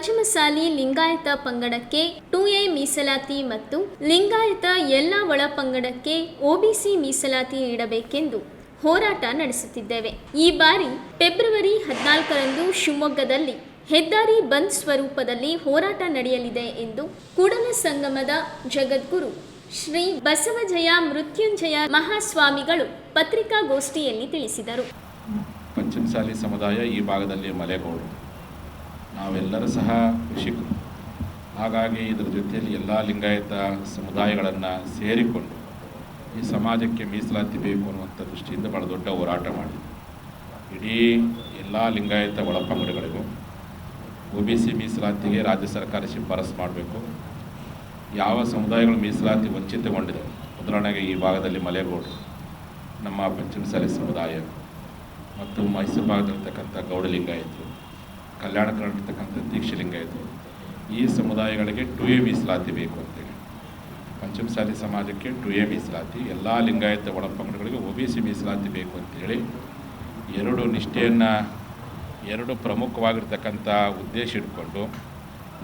ಪಂಚಮಸಾಲಿ ಲಿಂಗಾಯತ ಪಂಗಡಕ್ಕೆ to A ಮೀಸಲಾತಿ ಮತ್ತು ಲಿಂಗಾಯತ ಎಲ್ಲ ಒಳ ಪಂಗಡಕ್ಕೆ ಒಬಿಸಿ ಮೀಸಲಾತಿ ನೀಡಬೇಕೆಂದು ಹೋರಾಟ ನಡೆಸುತ್ತಿದ್ದೇವೆ. ಈ ಬಾರಿ ಫೆಬ್ರವರಿ ಹದಿನಾಲ್ಕರಂದು ಶಿವಮೊಗ್ಗದಲ್ಲಿ ಹೆದ್ದಾರಿ ಬಂದ್ ಸ್ವರೂಪದಲ್ಲಿ ಹೋರಾಟ ನಡೆಯಲಿದೆ ಎಂದು ಕೂಡಲ ಸಂಗಮದ ಜಗದ್ಗುರು ಶ್ರೀ ಬಸವಜಯ ಮೃತ್ಯುಂಜಯ ಮಹಾಸ್ವಾಮಿಗಳು ಪತ್ರಿಕಾಗೋಷ್ಠಿಯಲ್ಲಿ ತಿಳಿಸಿದರು. ಪಂಚಮಸಾಲಿ ಸಮುದಾಯ ಈ ಭಾಗದಲ್ಲಿ ಮಲೆಗೋಡು. ನಾವೆಲ್ಲರೂ ಸಹ ಕೃಷಿಕರು ಹಾಗಾಗಿ ಇದರ ಜೊತೆಯಲ್ಲಿ ಎಲ್ಲ ಲಿಂಗಾಯತ ಸಮುದಾಯಗಳನ್ನು ಸೇರಿಕೊಂಡು ಈ ಸಮಾಜಕ್ಕೆ ಮೀಸಲಾತಿ ಬೇಕು ಅನ್ನುವಂಥ ದೃಷ್ಟಿಯಿಂದ ಭಾಳ ದೊಡ್ಡ ಹೋರಾಟ ಮಾಡಿ ಇಡೀ ಎಲ್ಲ ಲಿಂಗಾಯತ ಒಳಪಂಗಡಗಳಿಗೂ ಒ ಬಿ ಸಿ ಮೀಸಲಾತಿಗೆ ರಾಜ್ಯ ಸರ್ಕಾರ ಶಿಫಾರಸು ಮಾಡಬೇಕು. ಯಾವ ಸಮುದಾಯಗಳು ಮೀಸಲಾತಿ ವಂಚಿತಗೊಂಡಿದೆ, ಉದಾಹರಣೆಗೆ ಈ ಭಾಗದಲ್ಲಿ ಮಲೆಗೋಡು, ನಮ್ಮ ಪಂಚಮಸಾಲಿ ಸಮುದಾಯ, ಮತ್ತು ಮೈಸೂರು ಭಾಗದಲ್ಲಿರ್ತಕ್ಕಂಥ ಗೌಡ ಲಿಂಗಾಯತರು. ಕಲ್ಯಾಣ ಕರ್ನಾಟಕಕ್ಕಂಥ ದೀಕ್ಷೆ ಲಿಂಗಾಯತರು ಈ ಸಮುದಾಯಗಳಿಗೆ ಟು ಎ ಮೀಸಲಾತಿ ಬೇಕು ಅಂತೇಳಿ. ಪಂಚಮಸಾಲಿ ಸಮಾಜಕ್ಕೆ ಟು ಎ ಮೀಸಲಾತಿ, ಎಲ್ಲ ಲಿಂಗಾಯತ ಒಳಪಂಗಡಗಳಿಗೆ ಒ ಬಿ ಸಿ ಮೀಸಲಾತಿ ಬೇಕು ಅಂತೇಳಿ. ಎರಡು ನಿಷ್ಠೆಯನ್ನು, ಎರಡು ಪ್ರಮುಖವಾಗಿರ್ತಕ್ಕಂಥ ಉದ್ದೇಶ ಇಟ್ಕೊಂಡು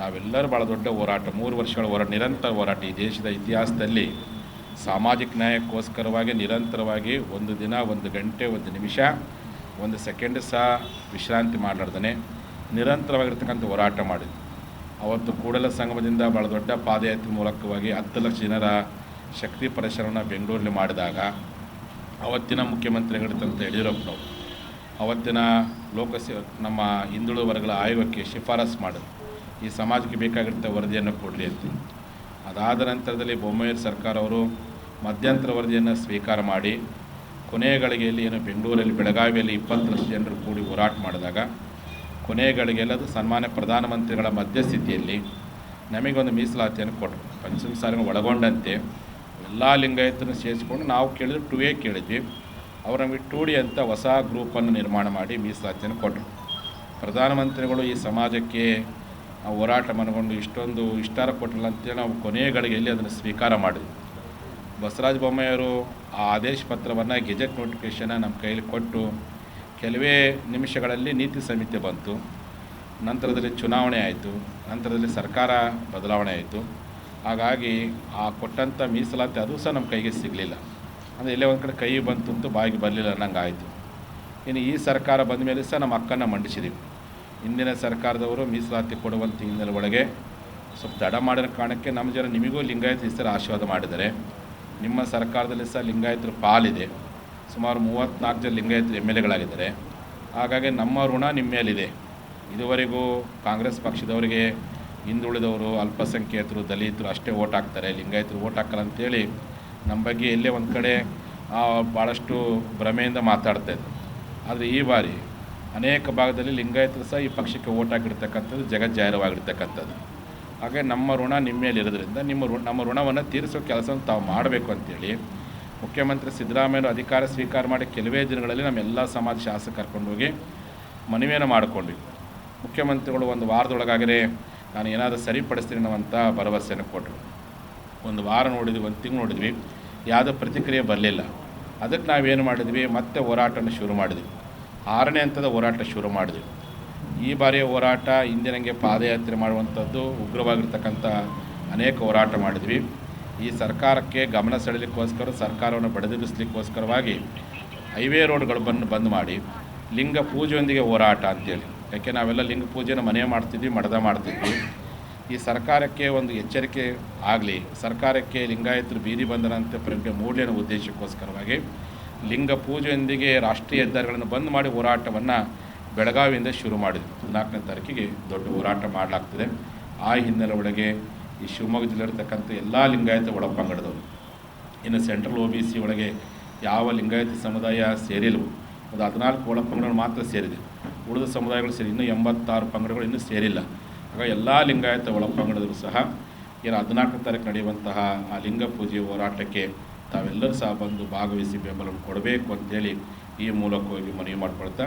ನಾವೆಲ್ಲರೂ ಭಾಳ ದೊಡ್ಡ ಹೋರಾಟ, ಮೂರು ವರ್ಷಗಳ ಹೋರಾಟ, ನಿರಂತರ ಹೋರಾಟ ಈ ದೇಶದ ಇತಿಹಾಸದಲ್ಲಿ ಸಾಮಾಜಿಕ ನ್ಯಾಯಕ್ಕೋಸ್ಕರವಾಗಿ, ನಿರಂತರವಾಗಿ ಒಂದು ದಿನ, ಒಂದು ಗಂಟೆ, ಒಂದು ನಿಮಿಷ, ಒಂದು ಸೆಕೆಂಡ್ ಸಹ ವಿಶ್ರಾಂತಿ ಮಾಡಲಾರ್ದೇ ನಿರಂತರವಾಗಿರ್ತಕ್ಕಂಥ ಹೋರಾಟ ಮಾಡಿದ್ವಿ. ಅವತ್ತು ಕೂಡಲ ಸಂಗಮದಿಂದ ಭಾಳ ದೊಡ್ಡ ಪಾದಯಾತ್ರೆ ಮೂಲಕವಾಗಿ ಹತ್ತು ಲಕ್ಷ ಜನರ ಶಕ್ತಿ ಪ್ರದರ್ಶನವನ್ನು ಬೆಂಗಳೂರಲ್ಲಿ ಮಾಡಿದಾಗ ಅವತ್ತಿನ ಮುಖ್ಯಮಂತ್ರಿಗಳಿರ್ತಕ್ಕಂಥ ಯಡಿಯೂರಪ್ಪನವರು ಅವತ್ತಿನ ಲೋಕಸೇ, ನಮ್ಮ ಹಿಂದುಳಿದ ವರ್ಗಗಳ ಆಯೋಗಕ್ಕೆ ಶಿಫಾರಸು ಮಾಡಿದ್ರು. ಈ ಸಮಾಜಕ್ಕೆ ಬೇಕಾಗಿರ್ತ ವರದಿಯನ್ನು ಕೊಡಲಿ ಅಂತ ಅದಾದ ನಂತರದಲ್ಲಿ ಬೊಮ್ಮಾಯಿಯವ್ರ ಸರ್ಕಾರವರು ಮಧ್ಯಂತರ ವರದಿಯನ್ನು ಸ್ವೀಕಾರ ಮಾಡಿ ಕೊನೆಯ ಗಳಿಗೆಯಲ್ಲಿ ಏನು ಬೆಂಗಳೂರಲ್ಲಿ ಬೆಳಗಾವಿಯಲ್ಲಿ ಇಪ್ಪತ್ತು ಲಕ್ಷ ಜನರು ಕೂಡಿ ಹೋರಾಟ ಮಾಡಿದಾಗ ಅದು ಸನ್ಮಾನ್ಯ ಪ್ರಧಾನಮಂತ್ರಿಗಳ ಮಧ್ಯಸ್ಥಿತಿಯಲ್ಲಿ ನಮಗೊಂದು ಮೀಸಲಾತಿಯನ್ನು ಕೊಟ್ಟರು. ಪಂಚಮ ಸಾರಿಗೆ ಒಳಗೊಂಡಂತೆ ಎಲ್ಲ ಲಿಂಗಾಯತರನ್ನು ಸೇರಿಸ್ಕೊಂಡು ನಾವು ಕೇಳಿದ್ರು ಟು ಎ ಕೇಳಿದ್ವಿ. ಅವರು ನಮಗೆ ಟು ಡಿ ಅಂತ ಹೊಸ ಗ್ರೂಪನ್ನು ನಿರ್ಮಾಣ ಮಾಡಿ ಮೀಸಲಾತಿಯನ್ನು ಕೊಟ್ಟರು. ಪ್ರಧಾನಮಂತ್ರಿಗಳು ಈ ಸಮಾಜಕ್ಕೆ ಹೋರಾಟ ಮನಗೊಂಡು ಇಷ್ಟೊಂದು ಇಷ್ಟಾರ ಕೊಟ್ಟಿಲ್ಲ ಅಂತೇಳಿ ನಾವು ಕೊನೆಯ ಗಳಿಗೆಯಲ್ಲಿ ಅದನ್ನು ಸ್ವೀಕಾರ ಮಾಡಿದ್ವಿ. ಬಸವರಾಜ ಬೊಮ್ಮಾಯಿಯವರು ಆ ಆದೇಶ ಪತ್ರವನ್ನು, ಗೆಜೆಟ್ ನೋಟಿಫಿಕೇಷನ್ನ ನಮ್ಮ ಕೈಯಲ್ಲಿ ಕೊಟ್ಟು ಕೆಲವೇ ನಿಮಿಷಗಳಲ್ಲಿ ನೀತಿ ಸಮಿತಿ ಬಂತು. ನಂತರದಲ್ಲಿ ಚುನಾವಣೆ ಆಯಿತು. ನಂತರದಲ್ಲಿ ಸರ್ಕಾರ ಬದಲಾವಣೆ ಆಯಿತು. ಹಾಗಾಗಿ ಆ ಕೊಟ್ಟಂಥ ಮೀಸಲಾತಿ ಅದು ಸಹ ನಮ್ಮ ಕೈಗೆ ಸಿಗಲಿಲ್ಲ. ಅಂದರೆ ಎಲ್ಲೇ ಒಂದು ಕಡೆ ಕೈ ಬಂತು ಅಂತೂ ಬಾಯಿಗೆ ಬರಲಿಲ್ಲ ಅನ್ನಂಗೆ ಆಯಿತು ಇನ್ನು ಈ ಸರ್ಕಾರ ಬಂದ ಮೇಲೆ ಸಹ ನಮ್ಮ ಹಕ್ಕನ್ನು ಮಂಡಿಸಿದ್ದೀವಿ ಹಿಂದಿನ ಸರ್ಕಾರದವರು ಮೀಸಲಾತಿ ಕೊಡುವಂಥ ಹಿನ್ನೆಲೆ ಒಳಗೆ ಸ್ವಲ್ಪ ತಡ ಮಾಡಿದ ಕಾರಣಕ್ಕೆ ನಮ್ಮ ಜನ ನಿಮಗೂ ಲಿಂಗಾಯತ ಹೆಸರು ಆಶೀರ್ವಾದ ಮಾಡಿದರೆ ನಿಮ್ಮ ಸರ್ಕಾರದಲ್ಲಿ ಸಹ ಲಿಂಗಾಯತರ ಪಾಲಿದೆ. ಸುಮಾರು ಮೂವತ್ತ್ನಾಲ್ಕು ಜನ ಲಿಂಗಾಯತರು ಎಂ ಎಲ್ ಎಗಳಾಗಿದ್ದಾರೆ. ಹಾಗಾಗಿ ನಮ್ಮ ಋಣ ನಿಮ್ಮ ಮೇಲಿದೆ ಇದುವರೆಗೂ ಕಾಂಗ್ರೆಸ್ ಪಕ್ಷದವರಿಗೆ ಹಿಂದುಳಿದವರು ಅಲ್ಪಸಂಖ್ಯಾತರು, ದಲಿತರು ಅಷ್ಟೇ ಓಟ್ ಹಾಕ್ತಾರೆ. ಲಿಂಗಾಯತರು ಓಟ್ ಹಾಕಲ್ಲ ಅಂತೇಳಿ ನಮ್ಮ ಬಗ್ಗೆ ಎಲ್ಲೇ ಒಂದು ಕಡೆ ಭಾಳಷ್ಟು ಭ್ರಮೆಯಿಂದ ಮಾತಾಡ್ತಾ ಇದ್ರು. ಆದರೆ ಈ ಬಾರಿ ಅನೇಕ ಭಾಗದಲ್ಲಿ ಲಿಂಗಾಯತರು ಸಹ ಈ ಪಕ್ಷಕ್ಕೆ ಓಟ್ ಹಾಕಿರ್ತಕ್ಕಂಥದ್ದು ಜಗಜ್ಜಾಹಿರವಾಗಿರ್ತಕ್ಕಂಥದ್ದು ಹಾಗೆ ನಮ್ಮ ಋಣ ನಿಮ್ಮ ಮೇಲೆ ಇರೋದ್ರಿಂದ ನಿಮ್ಮ ಋಣ ನಮ್ಮ ಋಣವನ್ನು ತೀರಿಸೋ ಕೆಲಸವನ್ನು ತಾವು ಮಾಡಬೇಕು ಅಂತೇಳಿ ಮುಖ್ಯಮಂತ್ರಿ ಸಿದ್ದರಾಮಯ್ಯರು ಅಧಿಕಾರ ಸ್ವೀಕಾರ ಮಾಡಿ ಕೆಲವೇ ದಿನಗಳಲ್ಲಿ ನಮ್ಮೆಲ್ಲ ಸಮಾಜ ಶಾಸಕ ಕರ್ಕೊಂಡೋಗಿ ಮನವಿಯನ್ನು ಮಾಡಿಕೊಂಡ್ವಿ. ಮುಖ್ಯಮಂತ್ರಿಗಳು ಒಂದು ವಾರದೊಳಗಾಗಲೇ ನಾನು ಏನಾದರೂ ಸರಿಪಡಿಸ್ತೀನಿ ಅನ್ನುವಂಥ ಭರವಸೆಯನ್ನು ಕೊಟ್ಟರು. ಒಂದು ವಾರ ನೋಡಿದ್ವಿ, ಒಂದು ತಿಂಗಳು ನೋಡಿದ್ವಿ. ಯಾವುದೋ ಪ್ರತಿಕ್ರಿಯೆ ಬರಲಿಲ್ಲ. ಅದಕ್ಕೆ ನಾವೇನು ಮಾಡಿದ್ವಿ? ಮತ್ತೆ ಹೋರಾಟನ ಶುರು ಮಾಡಿದ್ವಿ. ಆರನೇ ಹಂತದ ಹೋರಾಟ ಶುರು ಮಾಡಿದ್ವಿ. ಈ ಬಾರಿಯ ಹೋರಾಟ, ಹಿಂದಿನಂಗೆ ಪಾದಯಾತ್ರೆ ಮಾಡುವಂಥದ್ದು ಉಗ್ರವಾಗಿರ್ತಕ್ಕಂಥ ಅನೇಕ ಹೋರಾಟ ಮಾಡಿದ್ವಿ. ಈ ಸರ್ಕಾರಕ್ಕೆ ಗಮನ ಸೆಳೆಯಲಿಕ್ಕೋಸ್ಕರ, ಸರ್ಕಾರವನ್ನು ಬಡದಿರಿಸ್ಲಿಕ್ಕೋಸ್ಕರವಾಗಿ ಹೈವೇ ರೋಡ್ಗಳು ಬಂದು, ಬಂದ್ ಮಾಡಿ ಲಿಂಗ ಪೂಜೆಯೊಂದಿಗೆ ಹೋರಾಟ ಅಂತೇಳಿ. ಯಾಕೆ ನಾವೆಲ್ಲ ಲಿಂಗ ಪೂಜೆನ ಮನೆ ಮಾಡ್ತಿದ್ವಿ ಮಡದ ಮಾಡ್ತಿದ್ವಿ. ಈ ಸರ್ಕಾರಕ್ಕೆ ಒಂದು ಎಚ್ಚರಿಕೆ ಆಗಲಿ, ಸರ್ಕಾರಕ್ಕೆ ಲಿಂಗಾಯತರು ಬೀದಿ ಬಂದನಂತ ಪ್ರಜ್ಞೆ ಮೂಡಲಿ ಅನ್ನೋ ಉದ್ದೇಶಕ್ಕೋಸ್ಕರವಾಗಿ ಲಿಂಗ ಪೂಜೆಯೊಂದಿಗೆ ರಾಷ್ಟ್ರೀಯ ಹೆದ್ದಾರಿಗಳನ್ನು ಬಂದ್ ಮಾಡಿ ಹೋರಾಟವನ್ನು ಬೆಳಗಾವಿಯಿಂದ ಶುರು ಮಾಡಿದ್ವಿ. ಹದಿನಾಲ್ಕನೇ ತಾರೀಕಿಗೆ ದೊಡ್ಡ ಹೋರಾಟ ಮಾಡಲಾಗ್ತದೆ. ಆ ಹಿನ್ನೆಲೆ ಒಳಗೆ ಈ ಶಿವಮೊಗ್ಗ ಜಿಲ್ಲೆಯಲ್ಲಿರ್ತಕ್ಕಂಥ ಎಲ್ಲ ಲಿಂಗಾಯತ ಒಳಪಂಗಡದವರು ಇನ್ನು ಸೆಂಟ್ರಲ್ ಒ ಬಿ ಸಿ ಒಳಗೆ ಯಾವ ಲಿಂಗಾಯತ ಸಮುದಾಯ ಸೇರಿಲ್ಲವೋ, ಒಂದು ಹದಿನಾಲ್ಕು ಒಳಪಂಗಡಗಳು ಮಾತ್ರ ಸೇರಿದೆ. ಉಳಿದ ಸಮುದಾಯಗಳು ಸೇರಿ, ಇನ್ನೂ ಎಂಬತ್ತಾರು ಪಂಗಡಗಳು ಇನ್ನೂ ಸೇರಿಲ್ಲ. ಆಗ ಎಲ್ಲ ಲಿಂಗಾಯತ ಒಳಪಂಗಡದವರು ಸಹ ಏನು ಹದಿನಾಲ್ಕನೇ ತಾರೀಕು ನಡೆಯುವಂತಹ ಆ ಲಿಂಗ ಪೂಜೆ ಹೋರಾಟಕ್ಕೆ ತಾವೆಲ್ಲರೂ ಸಹ ಬಂದು ಭಾಗವಹಿಸಿ ಬೆಂಬಲವನ್ನು ಕೊಡಬೇಕು ಅಂತೇಳಿ ಈ ಮೂಲಕವಾಗಿ ಮನವಿ ಮಾಡ್ಕೊಳ್ತಾ